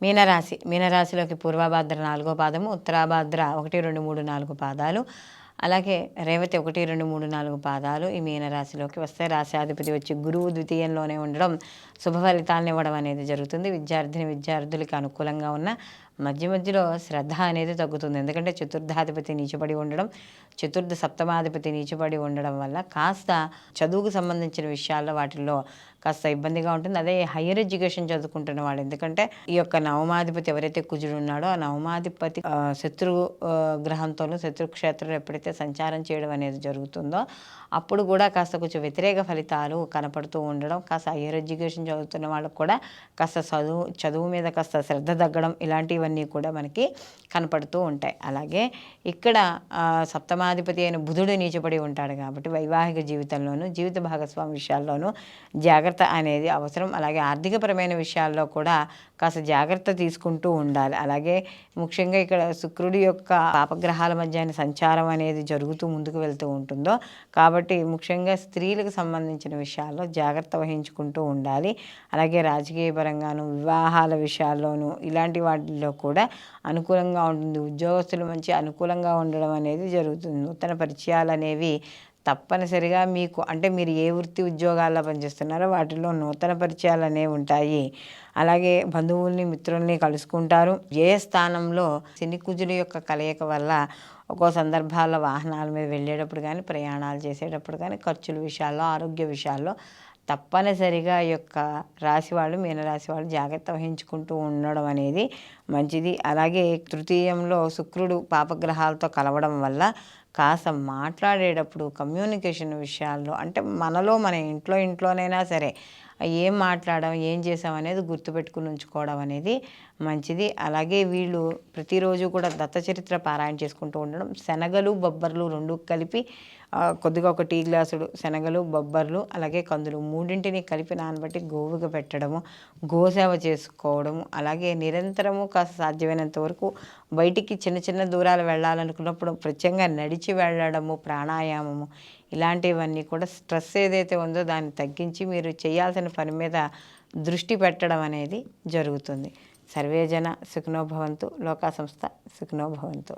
మీనరాశి మీనరాశిలోకి పూర్వభాద్ర నాలుగో పాదము ఉత్తరాభాద్ర ఒకటి రెండు మూడు నాలుగు పాదాలు అలాగే రేవతి ఒకటి రెండు మూడు నాలుగు పాదాలు ఈ మీనరాశిలోకి వస్తే రాశాధిపతి వచ్చి గురువు ద్వితీయంలోనే ఉండడం శుభ ఫలితాలను ఇవ్వడం అనేది జరుగుతుంది. విద్యార్థిని విద్యార్థులకి అనుకూలంగా ఉన్న మధ్య మధ్యలో శ్రద్ధ అనేది తగ్గుతుంది. ఎందుకంటే చతుర్థాధిపతి నీచబడి ఉండడం చతుర్థ సప్తమాధిపతి నీచబడి ఉండడం వల్ల కాస్త చదువుకు సంబంధించిన విషయాల్లో వాటిల్లో కాస్త ఇబ్బందిగా ఉంటుంది. అదే హయ్యర్ ఎడ్యుకేషన్ చదువుకుంటున్న వాళ్ళు. ఎందుకంటే ఈ యొక్క నవమాధిపతి ఎవరైతే కుజుడు ఉన్నాడో ఆ నవమాధిపతి శత్రు గ్రహంతోనూ శత్రుక్షేత్రంలో ఎప్పుడైతే సంచారం చేయడం అనేది జరుగుతుందో అప్పుడు కూడా కాస్త కొంచెం వ్యతిరేక ఫలితాలు కనపడుతూ ఉండడం కాస్త హైయర్ ఎడ్యుకేషన్ చదువుతున్న వాళ్ళకు కూడా కాస్త చదువు చదువు మీద కాస్త శ్రద్ధ తగ్గడం ఇవన్నీ కూడా మనకి కనపడుతూ ఉంటాయి. అలాగే ఇక్కడ సప్తమాధిపతి అయిన బుధుడు నీచపడి ఉంటాడు కాబట్టి వైవాహిక జీవితంలోనూ జీవిత భాగస్వామి విషయాల్లోనూ జాగ్రత్త అనేది అవసరం. అలాగే ఆర్థికపరమైన విషయాల్లో కూడా కాస్త జాగ్రత్త తీసుకుంటూ ఉండాలి. అలాగే ముఖ్యంగా ఇక్కడ శుక్రుడి యొక్క పాపగ్రహాల మధ్య సంచారం అనేది జరుగుతూ ముందుకు వెళ్తూ ఉంటుందో కాబట్టి ముఖ్యంగా స్త్రీలకు సంబంధించిన విషయాల్లో జాగ్రత్త వహించుకుంటూ ఉండాలి. అలాగే రాజకీయ పరంగాను వివాహాల విషయాల్లోనూ ఇలాంటి వాటిల్లో కూడా అనుకూలంగా ఉంటుంది. ఉద్యోగస్తులు మంచి అనుకూలంగా ఉండడం అనేది జరుగుతుంది. నూతన పరిచయాలు అనేవి తప్పనిసరిగా మీకు అంటే మీరు ఏ వృత్తి ఉద్యోగాల్లో పనిచేస్తున్నారో వాటిలో నూతన పరిచయాలు అనేవి ఉంటాయి. అలాగే బంధువుల్ని మిత్రుల్ని కలుసుకుంటారు. ఏ స్థానంలో శని కుజుల యొక్క కలయిక వల్ల ఒక్కో సందర్భాల్లో వాహనాల మీద వెళ్ళేటప్పుడు కానీ ప్రయాణాలు చేసేటప్పుడు కానీ ఖర్చుల విషయాల్లో ఆరోగ్య విషయాల్లో తప్పనిసరిగా ఈ యొక్క రాశి వాళ్ళు మీనరాశి వాళ్ళు జాగ్రత్త వహించుకుంటూ ఉండడం అనేది మంచిది. అలాగే తృతీయంలో శుక్రుడు పాపగ్రహాలతో కలవడం వల్ల కాస్త మాట్లాడేటప్పుడు కమ్యూనికేషన్ విషయాల్లో అంటే మనలో మన ఇంట్లో ఇంట్లోనైనా సరే ఏం మాట్లాడడం ఏం చేసాం అనేది గుర్తుపెట్టుకుని ఉంచుకోవడం అనేది మంచిది. అలాగే వీళ్ళు ప్రతిరోజు కూడా దత్తచరిత్ర పారాయణ చేసుకుంటూ ఉండడం శనగలు బొబ్బర్లు రెండు కలిపి కొద్దిగా ఒక టీ గ్లాసుడు శనగలు బొబ్బర్లు అలాగే కందులు మూడింటిని కలిపి నానబెట్టి గోవుగా పెట్టడము గోసేవ చేసుకోవడము అలాగే నిరంతరము కాస్త సాధ్యమైనంత వరకు బయటికి చిన్న చిన్న దూరాలు వెళ్ళాలనుకున్నప్పుడు ప్రత్యేకంగా నడిచి వెళ్ళడము ప్రాణాయామము ఇలాంటివన్నీ కూడా స్ట్రెస్ ఏదైతే ఉందో దాన్ని తగ్గించి మీరు చేయాల్సిన పని మీద దృష్టి పెట్టడం అనేది జరుగుతుంది. సర్వేజన సుఖనోభవంతు లోకా సంస్థ సుఖనోభవంతు